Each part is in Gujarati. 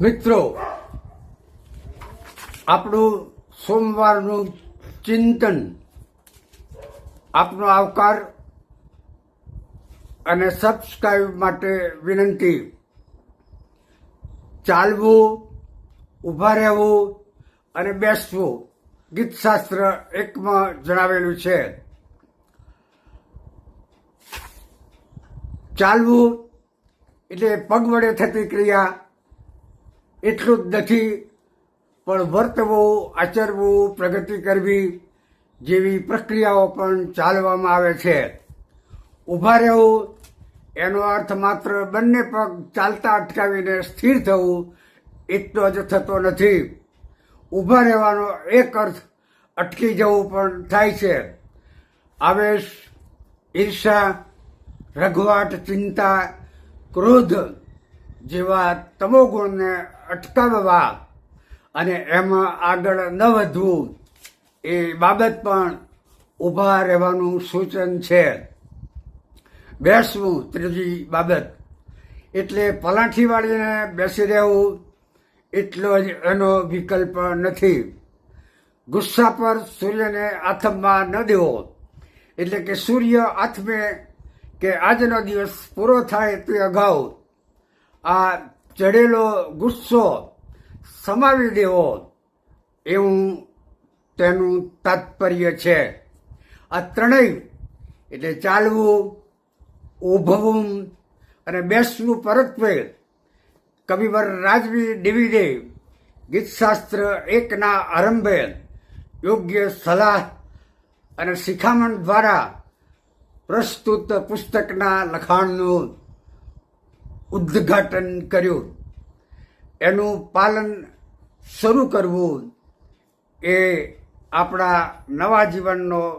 મિત્રો, આપણું સોમવારનું ચિંતન આપનો આવકાર અને સબસ્ક્રાઈબ માટે વિનંતી. ચાલવું, ઊભા રહેવું અને બેસવું, ગીતશાસ્ત્ર એકમાં જણાવેલું છે. ચાલવું એટલે પગ વડે થતી ક્રિયા એટલું જ નથી, પણ વર્તવું, આચરવું, પ્રગતિ કરવી જેવી પ્રક્રિયાઓ પણ ચાલવામાં આવે છે. ઊભા રહેવું એનો અર્થ માત્ર બંને પગ ચાલતા અટકાવીને સ્થિર થવું એટલો જ થતો નથી. ઊભા રહેવાનો એક અર્થ અટકી જવું પણ થાય છે. આવેશ, ઈર્ષા, રઘવાટ, ચિંતા, ક્રોધ જેવા તમોગુણને અટકાવવા અને એમાં આગળ ન વધવું, એ બાબત પણ ઊભા રહેવાનું સૂચન છે. બેસવું ત્રીજી બાબત. એટલે પલાઠી વાળીને બેસી રહેવું એટલો જ એનો વિકલ્પ નથી. ગુસ્સા પર સૂર્યને આથમવા ન દેવો. એટલે કે સૂર્ય આથમે કે આજનો દિવસ પૂરો થાય તે અગાઉ આ ચડેલો ગુસ્સો સમાવી દેવો એવું તેનું તાત્પર્ય છે. આ ત્રણેય એટલે ચાલવું ઊભવું અને બેસવું પરત્વે કવિવર રાજવી ડિવિડે ગીતશાસ્ત્ર એકના આરંભે યોગ્ય સલાહ અને શિખામણ દ્વારા પ્રસ્તુત પુસ્તકના લખાણનું ઉદ્ઘાટન કર્યું. એનું પાલન શરૂ કરવું એ આપણા નવા જીવનનો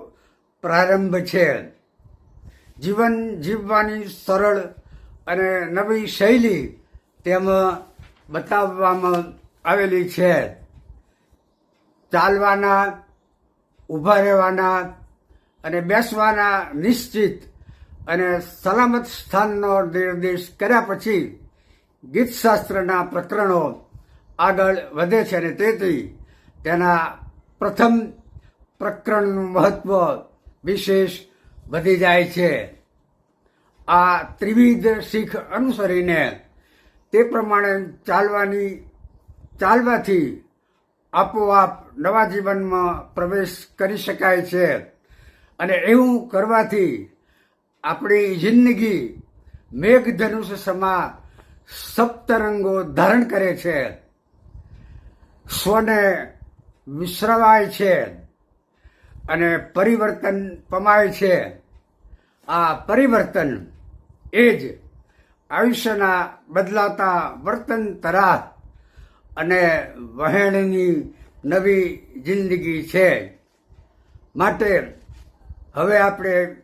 પ્રારંભ છે. જીવન જીવવાની સરળ અને નવી શૈલી તેમાં બતાવવામાં આવેલી છે. ચાલવાના, ઊભા રહેવાના અને બેસવાના નિશ્ચિત અને સલામત સ્થાનનો નિર્દેશ કર્યા પછી ગીતશાસ્ત્રના પ્રકરણો આગળ વધે છે અને તેથી તેના પ્રથમ પ્રકરણનું મહત્વ વિશેષ વધી જાય છે. આ ત્રિવિધ શીખ અનુસરીને તે પ્રમાણે ચાલવાની, ચાલવાથી આપોઆપ નવા જીવનમાં પ્રવેશ કરી શકાય છે. અને એવું કરવાથી આપણી જિંદગી મેઘધનુષ સમા સપ્તરંગો ધારણ કરે છે. સ્વને વિશ્રવાય છે અને પરિવર્તન પમાય છે. આ પરિવર્તન એ જ આયુષ્યના બદલાતા વર્તન તરાહ અને વહેણની નવી જિંદગી છે. માટે હવે આપણે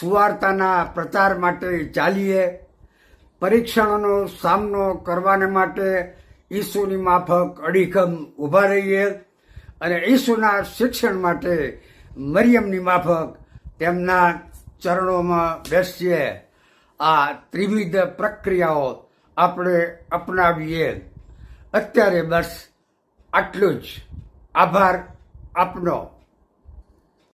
સુવાર્તાના પ્રચાર માટે ચાલીએ, પરીક્ષણોનો સામનો કરવાને માટે ઈસુની માફક અડીખમ ઊભા રહીએ અને ઈસુના શિક્ષણ માટે મરિયમની માફક તેમના ચરણોમાં બેસીએ. આ ત્રિવિધ પ્રક્રિયાઓ આપણે અપનાવીએ. અત્યારે બસ આટલું જ. આભાર આપનો.